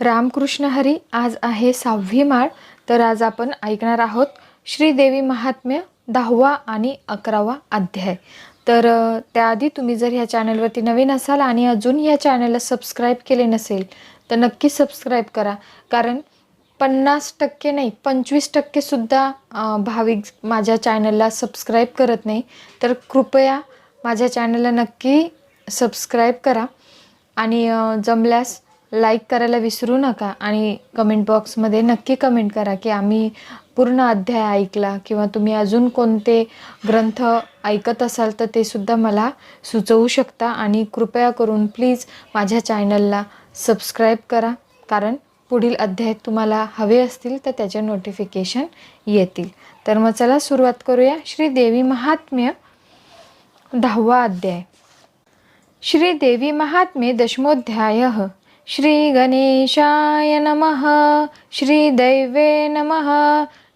रामकृष्ण हरी आज आहे सहावी माळ तर आज आपण ऐकणार आहोत श्रीदेवी महात्म्य दहावा आणि अकरावा अध्याय. तर त्याआधी तुम्ही जर ह्या चॅनलवरती नवीन असाल आणि अजून ह्या चॅनलला सबस्क्राईब केले नसेल तर नक्की सबस्क्राईब करा. कारण पन्नास टक्के नाही पंचवीस टक्केसुद्धा भाविक माझ्या चॅनलला सबस्क्राईब करत नाही. तर कृपया माझ्या चॅनलला नक्की सबस्क्राईब करा. आणि जमल्यास लाईक करायला विसरू नका आणि कमेंट बॉक्समध्ये नक्की कमेंट करा की आम्ही पूर्ण अध्याय ऐकला किंवा तुम्ही अजून कोणते ग्रंथ ऐकत असाल तर ते सुद्धा मला सुचवू शकता आणि कृपया करून प्लीज माझ्या चॅनलला सबस्क्राईब करा. कारण पुढील अध्याय तुम्हाला हवे असतील तर त्याचे नोटिफिकेशन येतील. तर मग चला सुरुवात करूया. श्री देवी महात्म्य दहावा अध्याय. श्री देवी महात्म्ये दशमोध्याय. श्री गणेशाय नमः श्रीदैवे नमः।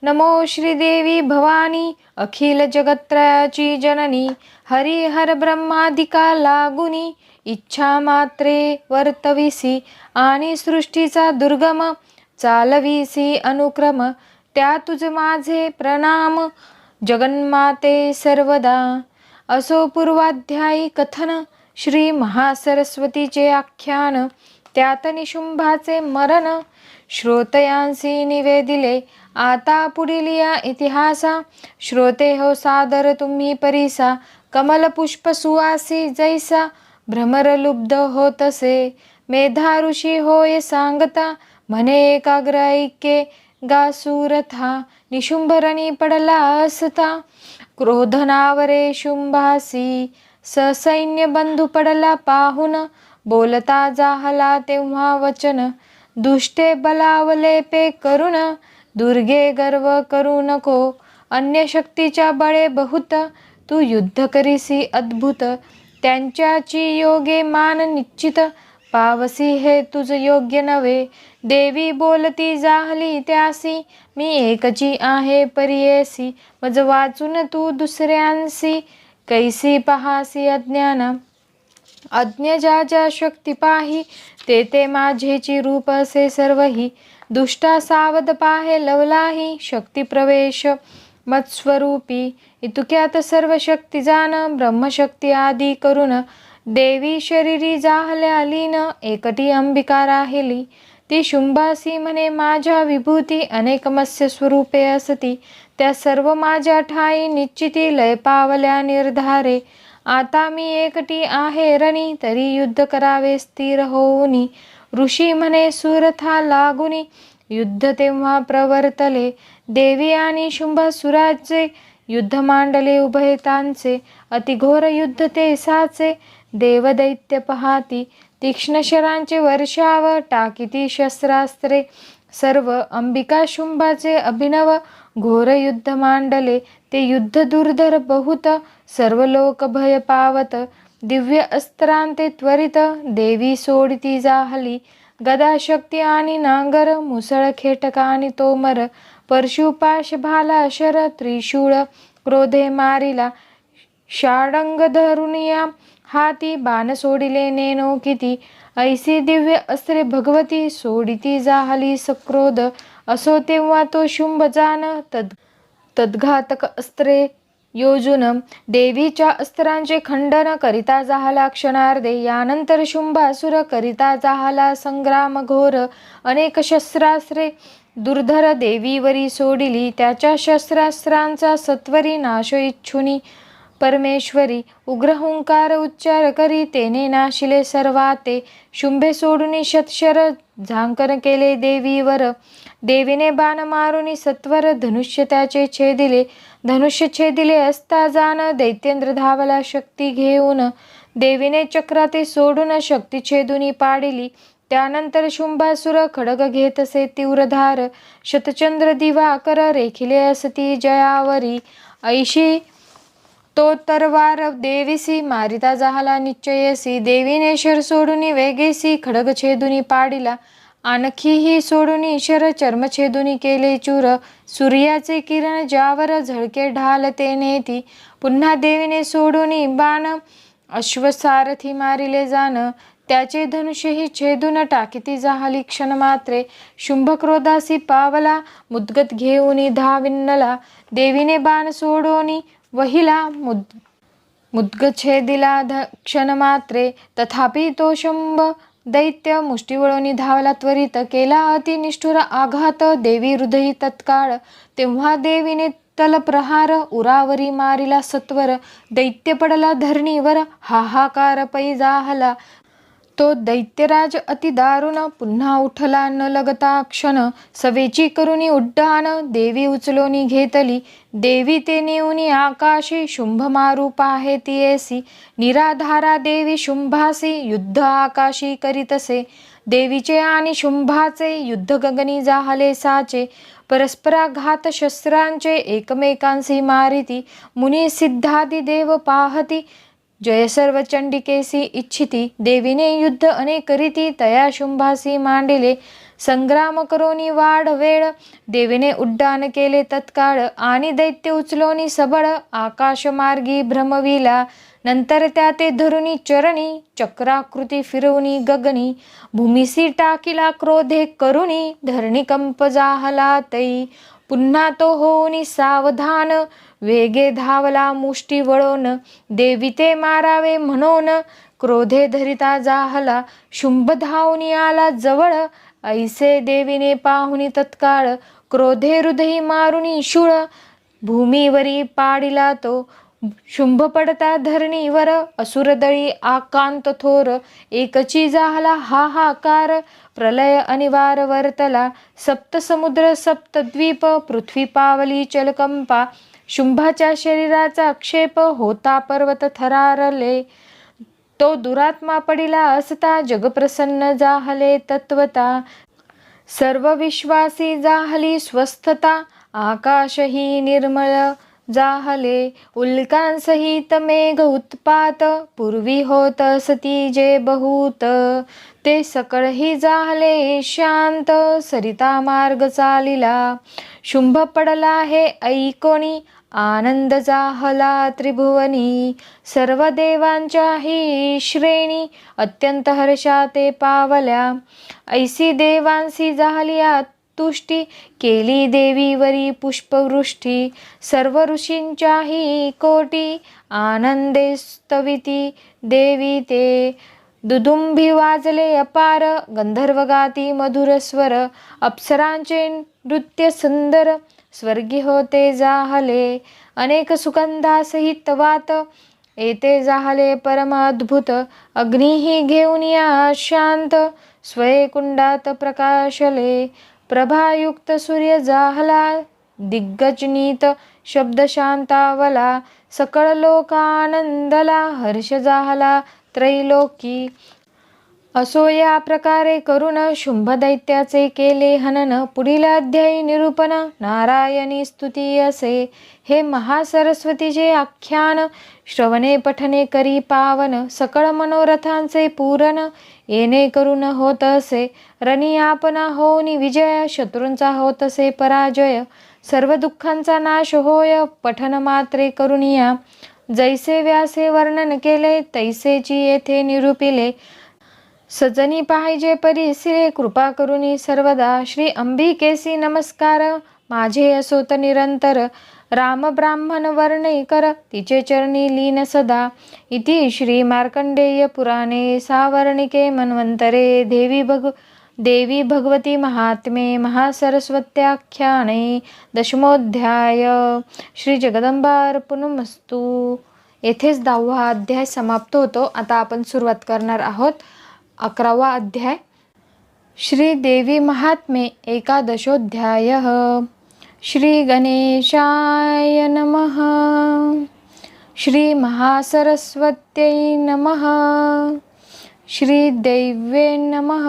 नमो श्रीदेवी भवानी अखिल जगत्रयाची जननी हरिहर ब्रह्मादिका लागुनी इच्छा मात्रे वर्तविसी आणि सृष्टीचा दुर्गम चालविसी अनुक्रम त्या तुझ माझे प्रणाम। जगन्माते सर्वदा। असो पूर्वाध्यायी कथन श्री महासरस्वतीचे आख्यान। त्यात निशुंभाचे मरण. श्रोतयांसी निवेदिले आता पुढील या इतिहासा. श्रोते हो सादर तुम्ही परिसा कमल पुष्प सुवासी जैसा. भ्रमर लुब्ध होतसे मेधा ऋषी होय सांगता. म्हणे एकाग्र ऐके गासुरथा निशुंभरणी पडला असता. क्रोधनावरे शुंभासी ससैन्य बंधू पडला पाहून. बोलता जाहला तेव्हा वचन. दुष्टे बलावले पे करुण दुर्गे गर्व करू नको. अन्य शक्तीच्या बळे बहुत तू युद्ध करीसी अद्भुत. त्यांच्याची योगे मान निश्चित पावसी हे तुझ योग्य नव्हे. देवी बोलती जाहली त्यासी मी एकची आहे परियेसी. मज वाचून तू दुसऱ्यांसी कैसी पहासी अज्ञान. अज्ञ ज्या ज्या शक्ती पाही ते ते माझेची रूप असे सर्वही. दुष्टा सावध पाहे लवलाही शक्ती प्रवेश मत्स्वरूपी. इतुक्यात सर्व शक्ती जाण ब्रह्मशक्ती आदी करून देवी शरीरी जाहल्या लीन एकटी अंबिका राहिली. ती शुंभासी म्हणे माझ्या विभूती अनेक मत्स्य स्वरूपे असती. त्या सर्व माझ्या ठाई निश्चिती लय पावल्या निर्धारे. आता मी एकटी आहे रणी तरी युद्ध करावे स्थिर होऊनी. ऋषी म्हणे सुरथा लागुनी. युद्ध तेव्हा प्रवर्तले. देवी आणि शुंभासुराचे युद्ध मांडले उभयतांचे. अतिघोर युद्ध ते साचे. देवदैत्य पहाती. तीक्ष्ण शरांचे वर्षाव टाकिती शस्त्रास्त्रे. सर्व अंबिका शुंभाचे अभिनव. घोर युद्ध मांडले. ते युद्ध दुर्धर बहुत. सर्व लोक भय पावत दिव्य अस्त्रांते त्वरित देवी सोडती जाहली गदा शक्ती आणि नांगर मुसळ खेटका आणि तोमर परशुपाश भाला शर त्रिशूळ क्रोधे मारिला षाडंग धरुनिया हाती बाण सोडिले नेनो किती ऐसी दिव्य अस्त्रे भगवती सोडिती जाहली सक्रोध असो तेव्हा तो शुंभ जान तद तद्घातक अस्त्रे योजून देवीच्या अस्त्रांचे खंडन करिता जाहला क्षणार्धे यानंतर शुंभासुर करिता जाहला संग्राम घोर. अनेक शस्त्रास्त्रे दुर्धर देवीवरी सोडिली त्याच्या शस्त्रास्त्रांचा सत्वरी नाश इच्छुनी. परमेश्वरी उग्र हुंकार उच्चार करी तेने नाशिले सर्वाते. शुंभे सोडून शतशर झांकन केले देवीवर. देवीने बाण मारुनी सत्वर धनुष्य त्याचे छेदिले. धनुष्य छेदिले असता जाण दैत्येंद्र धावला शक्ती घेऊन. देवीने चक्राते सोडून शक्ती छेदुनी पाडिली. त्यानंतर शुंभासुर खडग घेतसे तीव्रधार. शतचंद्र दिवाकर रेखिले असती जयावरी. ऐशी तो देवीसी मारिता जाहला निश्चयसी देवीने शर सोडून वेगेसी खडग छेदुनी पाडिला आणखीही सोडून शर चर्मछेदुनी केले चूर सूर्याचे किरण ज्यावर झळके ढाल ते नेती पुन्हा देवीने सोडून बाण अश्वसारथी मारिले जाण त्याचे धनुष्यही छेदून टाकीती जाहली क्षण मात्रे शुंभक्रोधासी पावला मुद्गत घेऊनी धाविन्नला देवीने बाण सोडोनी वहिला मुद मुद्गछेदिला ध क्षणमात्रे तथापि तो शंभ दैत्य मुष्टीवळोनी धावला त्वरित केला अतिनिष्ठुर आघात देवी हृदयी तत्काळ तेव्हा देवीने तलप्रहार उरावरी मारिला सत्वर दैत्य पडला धरणीवर हाहाकार पैजाहला तो दैत्यराज अति दारुण पुन्हा उठला न लगता क्षण. सवेची करुणी उड्डाण देवी उचलोनी घेतली. देवी ते नेऊनी आकाशी शुंभ मारू पाहे तियेसी निराधारा देवी शुंभासी युद्ध आकाशी करीतसे. देवीचे आणि शुंभाचे युद्ध गगनी जाहले साचे. परस्पराघात शस्त्रांचे एकमेकांसी मारिती. मुनी सिद्धादी देव पाहती. जय चंडिकेसी इच्छिती देवीने युद्ध अनेक रीती तया शुंभासी मांडिले संग्राम करोनी वाढ वेळ देवीने उड्डाण केले तत्काळ आणि दैत्य उचलोनी सबळ आकाश मार्गी भ्रमविला नंतर त्या ते धरुनी चरणी चक्राकृती फिरवणी गगनी भूमिसी टाकिला क्रोधे करुणी धरणी कंप जाहला तै पुन्हा तो होऊनी सावधान वेगे धावला मुष्टी वळोन देवी ते मारावे म्हणून क्रोधे धरिता जाहला शुंभ धावनी आला जवळ ऐसे देवीने पाहुनी तत्काळ क्रोधे हृदयी मारुनी शूळ भूमीवरी पाडिला तो शुंभ पडता धरणीवर असुरदळी आकांत थोर एकची जाहला हाहाकार प्रलय अनिवार वर्तला सप्त समुद्र सप्त द्वीप पृथ्वी पावली चलकंपा शुंभाच्या शरीराचा आक्षेप होता पर्वत थरारले. तो दुरात्मा पडिला असता जगप्रसन्न जाहले तत्वता. सर्व विश्वासी जाहली स्वस्थता आकाशही निर्मळ जाहले. उल्कांसहित मेघ उत्पात पूर्वी होत असती जे बहुत. ते सकळही जाहले शांत सरिता मार्ग चालिला. शुंभ पडला हे ऐकोनी आनंद जाहला त्रिभुवनी सर्व देवांच्याही श्रेणी अत्यंत हर्षा ते पावल्या. ऐसी देवांसी जाहली तुष्टी केली देवीवरी पुष्पवृष्टी सर्व ऋषींच्याही कोटी आनंदे स्तविती. देवी ते दुदुंभी वाजले अपार गंधर्व गाती मधुर स्वर अप्सरांचे नृत्य सुंदर स्वर्गी होते जाहले अनेक सुगंधासहित वात येते जाहले परम अद्भुत अग्निही घेऊन या शांत स्वयकुंडात प्रकाशले प्रभायुक्त सूर्य जाहला दिग्गजनीत शब्द शांतावला सकळ लोकानंदला हर्ष जाहला त्रैलोकी असो या प्रकारे करून शुंभ दैत्याचे केले हनन पुढील अध्यायी निरूपण नारायणी स्तुती असे. हे महासरस्वतीचे आख्यान श्रवणे पठने करी पावन सकळ मनोरथांचे पूरण येणे करून होत असे. रणी आपना होनी विजय शत्रूंचा होत असे पराजय. सर्व दुःखांचा नाश होय पठन मात्रे करुनिया जैसे व्यासे वर्णन केले तैसेची येथे निरूपिले. सजनी पाहिजे परिसिरे कृपा करुनी सर्वदा. श्री अंबिकेसी नमस्कार. माझे असोत निरंतर. राम ब्राह्मण वर्णैकर तिचे चरणी लीन सदा. इति श्री मार्कंडेय पुराणे सावर्णिके मन्वंतरे देवी भग देवी भगवती महात्मे महासरस्वत्याख्याने दशमोध्याय. श्री जगदंबार्पणमस्तू येथेच दहावा अध्याय समाप्त होतो. आता आपण सुरुवात करणार आहोत. अकरावा अध्याय. श्रीदेवी महात्मे एकादशोध्याय. श्री गणेशाय नमः. श्री महासरस्वत्यै नमः. श्री दैवे नमः.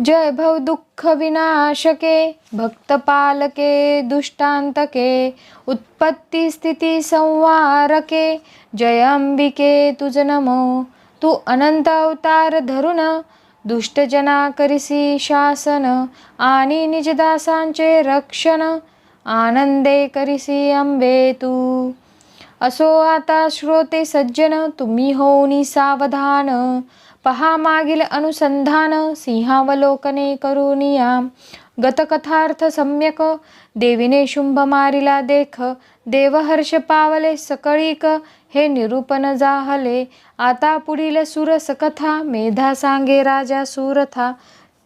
जय भव दुःख विनाशके भक्तपालके दुष्टान्तके उत्पत्तिस्थितिसंवारके स्थिती संवारके जय अंबिके तुज नमो तू अनंत अवतार धरून दुष्टजना करिसी शासन आणि निजदासांचे रक्षण आनंदे करिसी अंबे तू. असो आता श्रोते सज्जन तुम्ही होऊनी सावधान. पहा मागील अनुसंधान सिंहावलोकने करुनिया. गतकथार्थ सम्यक देवीने शुंभ मारिला देख. देवहर्ष पावले सकळीक हे निरूपण जाहले. आता पुढील सुरस कथा मेधा सांगे राजा सुरथा.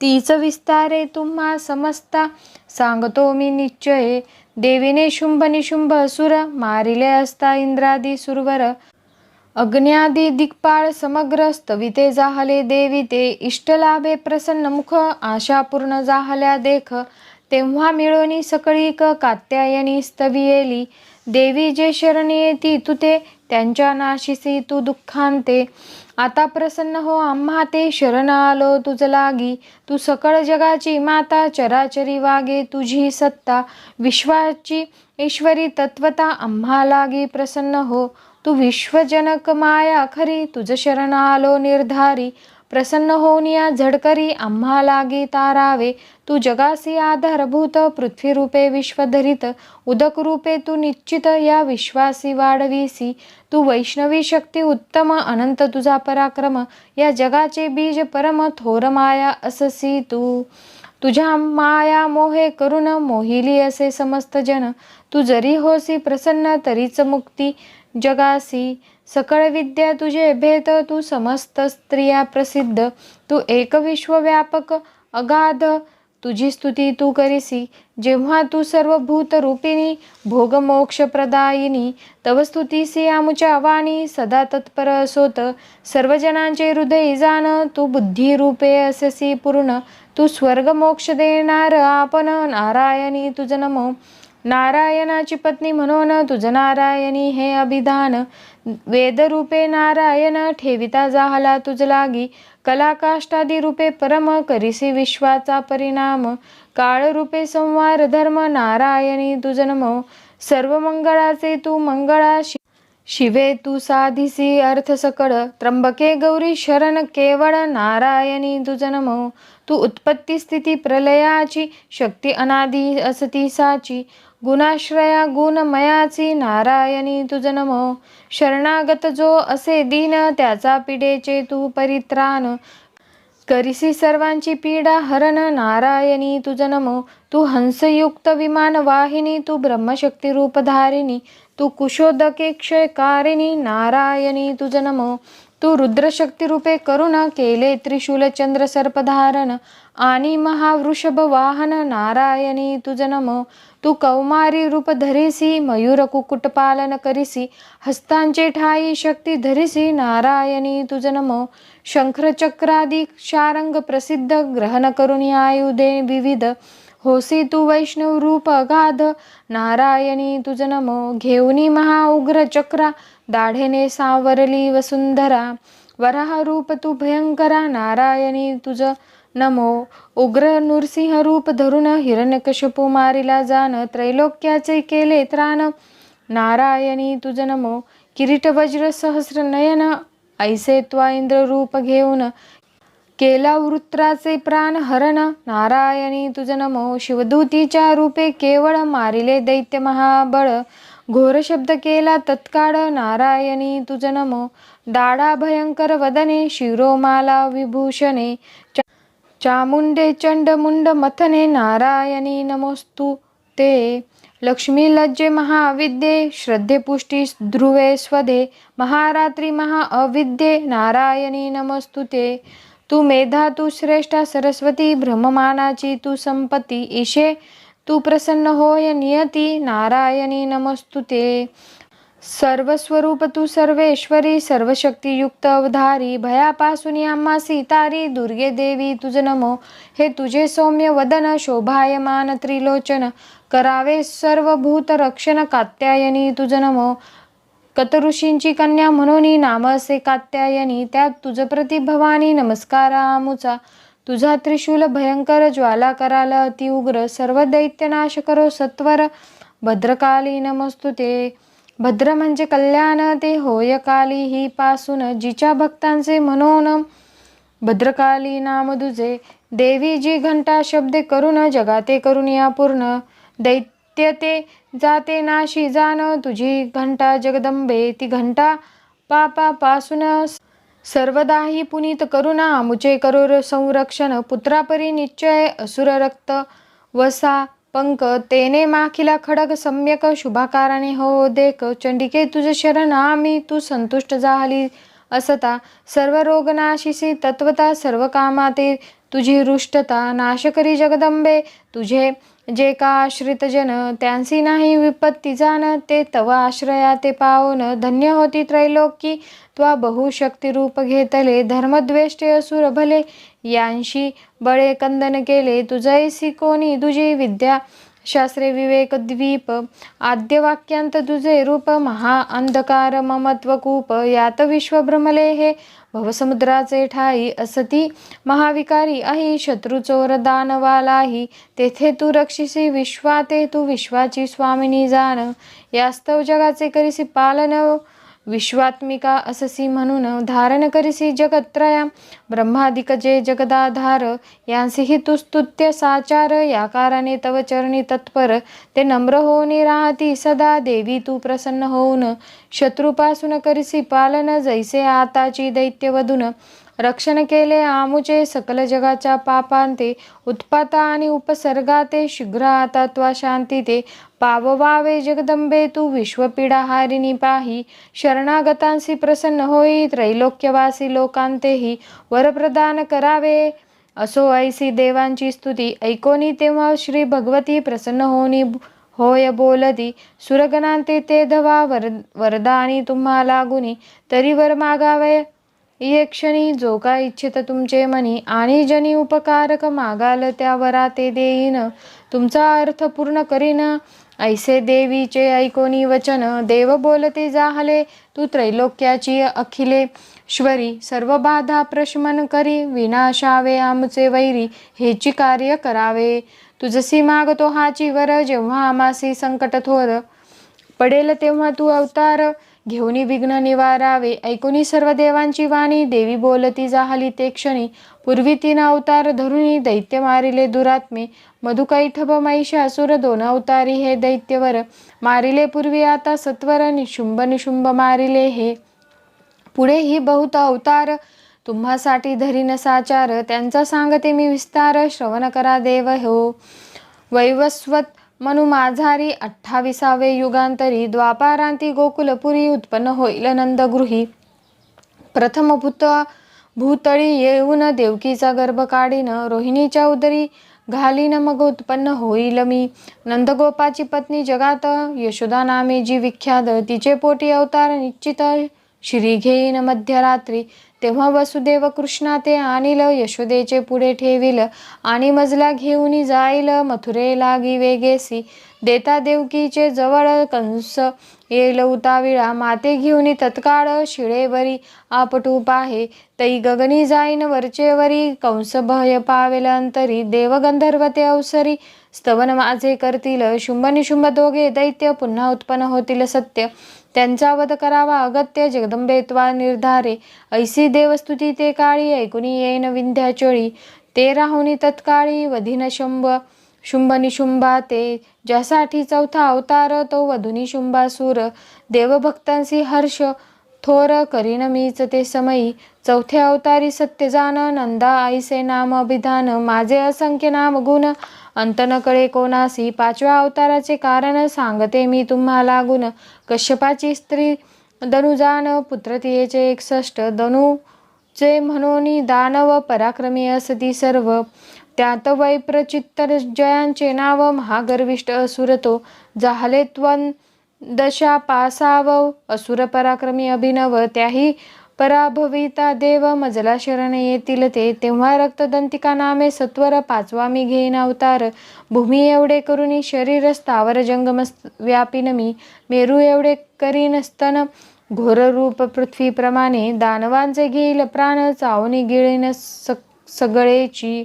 तीच विस्तारे तुम्हा समजता सांगतो मी निश्चये. देवीने शुंभ निशुंभ असुर मारिले असता इंद्रादी सुरवर. अग्न्यादी दिक्पाळ समग्र स्तविते जाहले देवी ते. इष्टलाभे प्रसन्न मुख आशापूर्ण जाहल्या देख. तेव्हा मिळोनी सकळी क कात्यायनी स्तवियेली देवी जे शरण येती तुते त्यांच्या नाशिसी तू दुःखांते. आता प्रसन्न हो आम्हा ते शरण आलो तुझ लागी. तू सकळ जगाची माता चराचरी वागे तुझी सत्ता. विश्वाची ईश्वरी तत्वता आम्हा लागी प्रसन्न हो. तू विश्वजनक माया खरी तुझ शरण आलो निर्धारी. प्रसन्न होऊन या झडकरी आम्हा लागी तारावे. तू जगासी आधारभूत पृथ्वीरूपे विश्वधरित उदक रूपे तू निश्चित या विश्वासी वाढवीसी. तू वैष्णवी शक्ती उत्तम अनंत तुझा पराक्रम या जगाचे बीज परम थोर माया अससी तू. तुझ्या माया मोहे करून मोहिली असे समस्त जन. तू जरी होसी प्रसन्न तरीच मुक्ती जगासी. सकळ विद्या तुझे भेद तू समस्त स्त्रिया प्रसिद्ध तू एक विश्वव्यापक अगाध. तुझी स्तुती तू करीसी जेव्हा तू सर्व भूतरूपिणी भोगमोक्षप्रदायिनी तव स्तुतीसी आमुच्या वाणी सदा तत्पर असोत. सर्वजनांचे हृदय जाण तू बुद्धिरूपे अससी पूर्ण. तू स्वर्ग मोक्ष देणार आपण नारायणी तुझ नमो. नारायणाची पत्नी म्हणून तुझ नारायणी हे अभिधान. वेदरूपे नारायण ठेविता जाहला तुझ लागी कलाकाष्टादी रूपे परम करिसी विश्वाचा परिणाम काळरूपे संवार धर्म नारायणी तुझ सर्व मंगळाचे तू मंगळा शिवे तू साधिसी अर्थ सकळ त्र्यंबके गौरी शरण केवळ नारायणी तुझ तू उत्पत्ती स्थिती प्रलयाची शक्ती अनादी असती साची गुणाश्रया गुणमयाची नारायणी तुझ नमो. शरणागत जो असे दीन त्याचा पिडेचे तू परित्राण. करिसी सर्वांची पीडा हरण नारायणी तुझ नमो. तू हंसयुक्त विमान वाहिनी तू ब्रह्मशक्ती रूपधारिणी तू कुशोदके क्षयकारिणी नारायणी तुझ नमो. तू रुद्रशक्ती रूपे करुण केले त्रिशूल चंद्र सर्पधारण आणि महावृषभ वाहन नारायणी तुझ नमो. तू कौमारी रूप धरिसी मयूर कुकुट पालन करिसी हस्तांचे ठाई शक्ती धरिसी नारायणी तुझ नमो. शंखचक्रादी शारंग प्रसिद्ध ग्रहण करून आयुधे विविध. होसी तू वैष्णव रूप अगाध नारायणी तुझ नमो. घेऊनी महाउग्र चक्रा दाढेने सावरली वसुंधरा वराह रूप तू भयंकरा नारायणी तुझ नमो उग्र नृसिंह रूप धरून हिरण्यकशपू मारिला जाण त्रैलोक्याचे केले त्राण नारायणी तुझ नमो किरीट वज्र सहस्र नयन ऐसे त्वा इंद्र रूप घेऊन केला वृत्राचे प्राण हरण नारायणी तुझ नमो शिवदूतीच्या रूपे केवळ मारिले दैत्य महाबळ घोर शब्द केला तत्काळ नारायणी तुझ नमो. डाडा भयंकर वदने शिरोमाला विभूषणे. चामुंडे चंड मुंड मथने नारायणी नमोस्तु ते. लक्ष्मी लज्जे महाविद्ये श्रद्धे पुष्टी ध्रुवे स्वधे महारात्री महा अविद्ये नारायणी नमस्तुते तू. मेधा तू श्रेष्ठा सरस्वती भ्रममानाची तू संपत्ती ईशे तू प्रसन्न होय नियती नारायणी नमस्तुते सर्वस्वरूप तू सर्वेश्वरी सर्वशक्तियुक्त अवधारी भयापासून आम्हा सीतारी दुर्गे देवी तुझ नमो. हे तुझे सौम्य वदन शोभायमान त्रिलोचन करावे सर्वभूत रक्षण कात्यायनी तुझ नमो. कतऋषींची कन्या म्हणून नाम असे कात्यायनी त्यात तुझ प्रति भवानी नमस्कारा मुचा तुझा त्रिशूल भयंकर ज्वाला कराल अतिउग्र सर्व दैत्यनाश करो सत्वर भद्रकाली नमस्तुते भद्र म्हणजे कल्याण ते होय काली ही पासून जिच्या भक्तांचे मनोन भद्रकाली नाम दुजे देवी जी घंटा शब्दे करून जगाते करून या पूर्ण. दैत्य ते जाते नाशी जाण तुझी घंटा जगदंबे ती घंटा पापापासून सर्वदाही पुनीत करुणा मुचे करोर संरक्षण पुत्रापरी निश्चय असुर रक्त वसा पंक तेने माखिला खडग सम्यक शुभाकाराने हो देख चंडिके तुझे शरण आम्ही तू संतुष्ट झाली असता. सर्व रोगनाशिसी तत्वता सर्व कामाते तुझी रुष्टता नाशकरी जगदंबे तुझे जे का आश्रित जन त्यांसी नाही विपत्ती जाण ते तव आश्रया ते पावन धन्य होती त्रैलोकी. त्वा बहुशक्ती रूप घेतले धर्मद्वेष्टे असुर भले. यांशी बळे कंदन केले तुझैसी कोणी तुझी विद्या. शास्त्रे विवेक द्वीप आद्य वाक्यांत तुझे रूप. महा अंधकार ममत्व कूप यात विश्व भ्रमले हे. भवसमुद्राचे ठाई असती महाविकारी अही शत्रुचोर दानवालाही तेथे तू रक्षिसी विश्वाते तू विश्वाची स्वामिनी जाण. यास्तव जगाचे करीसी पालन विश्वात्मिका अससी म्हणून धारण करिसी जगत्रया ब्रह्मादिकजे जगदाधार यांसीही तुस्तुत्य साचार याकाराने तव चरणी तत्पर ते नम्र होऊन राहती सदा देवी तू प्रसन्न होऊन शत्रूपासून करिसी पालन जैसे आताची दैत्यवधून रक्षण केले आमुचे सकल जगाच्या पापांते उत्पाता आणि उपसर्गाते शीघ्र आता त्वा शांती ते पाववावे जगदंबे तू विश्वपीडा हारिणी पाही शरणागतांसी प्रसन्न होई त्रैलोक्यवासी लोकांतेही वरप्रदान करावे. असो ऐसी देवांची स्तुती ऐकोनी तेव्हा श्री भगवती प्रसन्न होनी होय बोलती सुरगणांते ते धवा वर वरदानी तुम्हाला गुणी तरी वर मागावे. ये क्षणी जो का इच्छित तुमचे मनी आणि जनी उपकारक मागाल त्यावरा ते देईन. तुमचा अर्थ पूर्ण करीन. ऐसे देवीचे ऐकोनी वचन देव बोलते जाहले तू त्रैलोक्याची अखिले. श्वरी सर्व बाधा प्रशमन करी विनाशावे आमचे वैरी हेची कार्य करावे. तुझसी मागतो हाची वर जेव्हा आमासी संकट थोर. पडेल तेव्हा तू अवतार. घेऊनी विघ्न निवारावे. ऐकुनी सर्व देवांची वाणी. देवी बोलती जाहली ते क्षणी. पूर्वी तीन अवतार धरूनी दैत्य मारिले दुरात्मे. मधुकैठभ महिषासुर दोन अवतारी हे दैत्यवर. मारिले पूर्वी आता सत्वर निशुंभ निशुंभ मारिले हे. पुढे ही बहुत अवतार. तुम्हासाठी धरीन साचार. त्यांचा सांगते मी विस्तार. श्रवण करा देव हो. वैवस्वत मनु माझारी अठ्ठाविसावे युगांतरी द्वापारांती गोकुलपुरी उत्पन्न होईल नंदगृही. प्रथमभूत भूतळी येऊन देवकीचा गर्भ काढीन रोहिणीच्या उदरी घालीन मग उत्पन्न होईल मी. नंदगोपाची पत्नी जगात यशोदा नामे जी विख्यात तिचे पोटी अवतार निश्चित श्री घेईन मध्यरात्री. तेव्हा वसुदेव कृष्णा ते आणील यशोदेचे पुढे ठेविल. आणि मजला घेऊन जाईल मथुरे लागी वेगेसी. देता देवकीचे जवळ कंस येईल उताविळा. माते घेऊन तत्काळ शिळेवरी आपटू पाहे. तई गगनी जाईन वरचेवरी कंस भय पावेल अंतरी. देवगंधर्व ते अवसरी. स्तवन माझे करतील. शुंभ निशुंभ दोघे दैत्य पुन्हा उत्पन्न होतील सत्य. त्यांचा वध करावा अगत्य जगदंबे त्वा निर्धारे. ऐसी देवस्तुती ते काळी ऐकुनी येन विंध्याचोळी ते राहुनी तत्काळी वधीन शुंभ. शुंभ निशुंभा ते ज्यासाठी चौथा अवतार तो वधुनी शुंभासूर देवभक्तांसी हर्ष. थोर करीन मीच ते समयी. चौथे अवतारी सत्यजान नंदा आईसे नाम अभिधान. माझे असंख्य नाम गुण अंतनकडे कोणासी पाचव्या अवताराचे कारण सांगते मी तुम्हाला गुण. कश्यपाची स्त्री दनुजान पुत्रतियेचे एकसष्ट. दनुचे म्हणून दानव पराक्रमी असती सर्व. त्यात वैप्रचित्तर जयांचे नाव महागर्विष्ट असुरतो. जाहले त्वन दशा पासाव असुर पराक्रमी अभिनव. त्याही पराभविता देव मजला शरण येतील ते. तेव्हा रक्तदंतिका नामे सत्वर पाचवा मी घेईन अवतार. भूमी एवढे करून शरीर स्थावर जंगम व्यापीन मी. मेरू एवढे करीन स्तन. घोररूप पृथ्वीप्रमाणे दानवांचे घेईल प्राण. चावणी गिळीन सगळेची.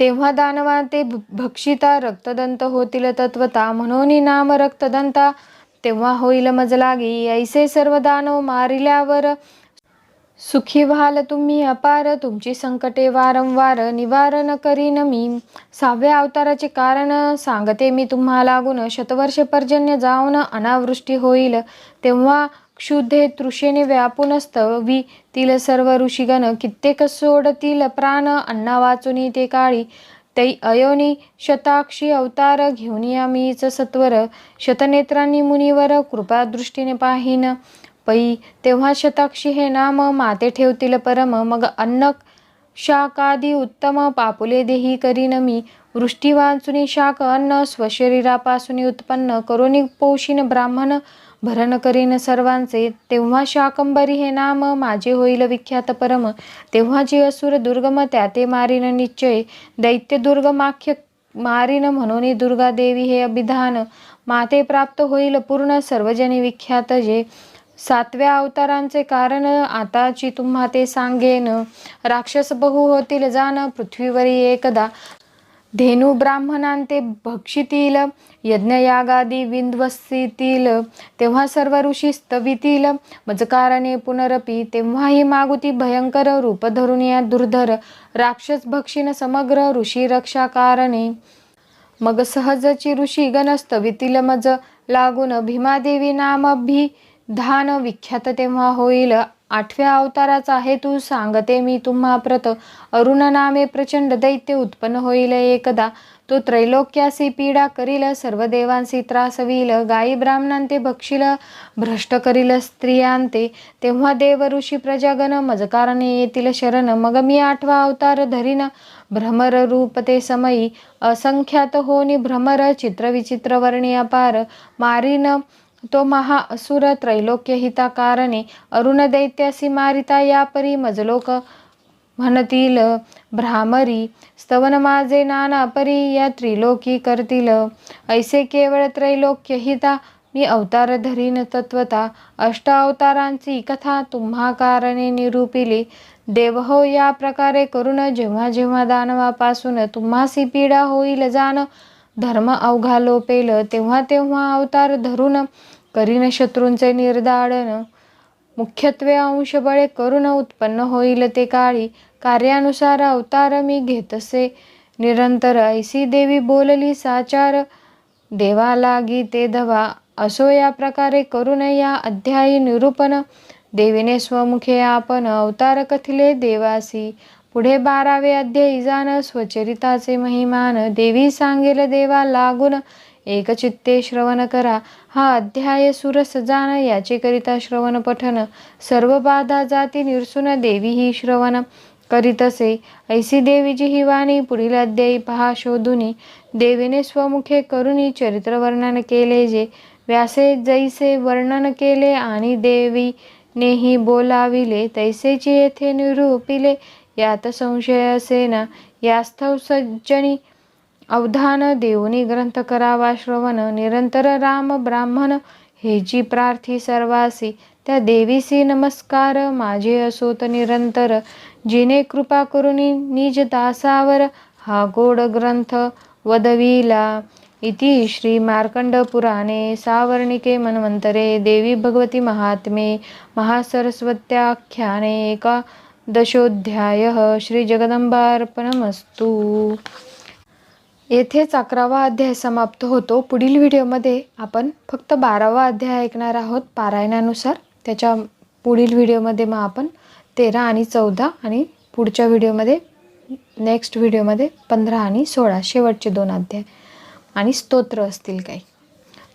तेव्हा दानवा ते भक्षिता रक्तदंत होतील तत्वता. म्हणून नाम रक्तदंता. तेव्हा होईल मजलागी. ऐसे सर्व दानव मारिल्यावर सुखी व्हाल तुम्ही अपार. तुमची संकटे वारंवार निवारण करीन मी. सहाव्या अवताराचे कारण सांगते मी तुम्हाला गुण शतवर्ष पर्जन्य जाऊन अनावृष्टी होईल. तेव्हा क्षुद्धे तृषेने व्यापूनस्त वि तिल सर्व ऋषीगण कित्येक सोडतील प्राण. अन्ना वाचून ते काळी. तै अयोनी शताक्षी अवतार घेऊन या मीच सत्वर. शतनेत्रांनी मुनीवर कृपादृष्टीने पाहीन. पै तेव्हा शताक्षी हे नाम माते ठेवतील परम. मग अन्न शाकादी उत्तम पापुले देही करीन मी. वृष्टी वाचून शाक अन्न स्वशरीरापासून उत्पन्न करोनी पोषीन ब्राह्मण भरण करीन सर्वांचे तेव्हा शाकंबरी हे नाम माझे होईल विख्यात परम. तेव्हा जे असुर दुर्गम त्या ते मारीन निश्चय. दैत्य दुर्गमाख्य मारीन म्हणून दुर्गा देवी हे अभिधान. माते प्राप्त होईल पूर्ण सर्वजनी विख्यात जे. सातव्या अवतारांचे कारण आताची तुम्हा ते सांगेन. राक्षस बहु होतील जाण पृथ्वीवरी एकदा. धेनु ब्राह्मणांते भक्षितील यज्ञयागादी विंध्वसितील तेव्हा सर्व ऋषी स्तवितील मजकारणे पुनरपी तेव्हाही मागुती भयंकर रूप धरून या दुर्धर राक्षस भक्षिण समग्र ऋषी रक्षा कारणे मग सहजची ऋषी गणस्तवितील मज लागून भीमादेवी धान विख्यात तेव्हा होईल. आठव्या अवताराचा हेतू सांगते मी तुम्हा प्रत. अरुण नामे प्रचंड दैत्य उत्पन्न होईल एकदा. तो त्रैलोक्यासी पीडा करील सर्व देवांसी त्रास होईल. गायी ब्राह्मणांते भक्षील भ्रष्ट करील स्त्रियांते. तेव्हा देव ऋषी प्रजागण मजकारणे येतील शरण. मग मी आठवा अवतार धरीन भ्रमर रूप ते समयी. असंख्यात होनी भ्रमर चित्रविचित्र वर्णी अपार. मारीन तो महा असुर त्रैलोक्य हिता कारणे अरुण दैत्यासी मारिता या परी मजलोक म्हणतील भ्रामरी स्तवन माझे नाना परी या त्रिलोकी करतील. ऐसे केवळ त्रैलोक्य हिता मी अवतार धरीन तत्वता. अष्ट अवतारांची कथा तुम्हा कारणे निरूपिली देवहो या प्रकारे करून जेव्हा जेव्हा दानवापासून तुम्हासी पीडा होईल जाण धर्म अवघा लोपेल तेव्हा तेव्हा अवतार धरून करीन शत्रूंचे निर्धाडन मुख्यत्वे अंश बळे करून उत्पन्न होईल ते काळी. कार्यानुसार अवतार मी घेतसे. निरंतर ऐसी देवी बोलली साचार देवा लागी ते धवा. असो या प्रकारे करून या अध्यायी निरूपण. देवीने स्वमुखे आपण अवतार कथिले देवासी. पुढे बारावे अध्यायी जाण स्वचरिताचे महिमान. देवी सांगेल देवा लागून. एकचित्ते श्रवण करा. हा अध्याय सुरस जाण याचेकरिता श्रवण पठन. सर्व बाधा जाती निरसून देवी ही श्रवण करीत असे ऐसी देवीची ही वाणी पुढील अध्यायी पहा शोधुनी. देवीने स्वमुखे करुणी चरित्र वर्णन केले जे. व्यासे जैसे वर्णन केले आणि देवीनेही बोलाविले तैसेची येथे निरूपिले. यात संशय असेना यास्तव सज्जनी अवधान देऊनी ग्रंथ करावा श्रवण निरंतर राम ब्राह्मण हे जी प्रार्थी सर्वासी त्या देवीसी नमस्कार माझे असोत निरंतर. जिने कृपा करुनी निज दासावर हा गोड ग्रंथ वदविला. इति श्री मार्कंड पुराणे सावर्णिके मन्वंतरे देवी भगवती महात्मे महासरस्वत्याख्याने एका दशोध्याय श्रीजगदम्बार्पणमस्तु. येथेच अकरावा अध्याय समाप्त होतो. पुढील व्हिडिओमध्ये आपण फक्त बारावा अध्याय ऐकणार आहोत पारायणानुसार. त्याच्या पुढील व्हिडिओमध्ये मग आपण तेरा आणि चौदा आणि पुढच्या व्हिडिओमध्ये नेक्स्ट व्हिडिओमध्ये पंधरा आणि सोळा शेवटचे दोन अध्याय आणि स्तोत्र असतील काही.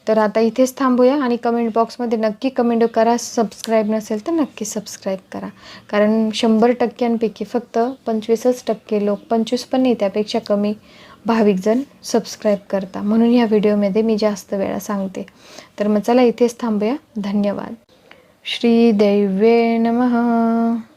तर आता इथेच थांबूया आणि कमेंट बॉक्समध्ये नक्की कमेंट करा. सबस्क्राईब नसेल तर नक्की सबस्क्राईब करा. कारण शंभर टक्क्यांपैकी फक्त पंचवीसच टक्के लोक पंचवीस पण नाही त्यापेक्षा कमी भाविकजण सबस्क्राईब करता. म्हणून ह्या व्हिडिओमध्ये मी जास्त वेळा सांगते. तर मग चला इथेच थांबूया. धन्यवाद. श्री दैवे नमः.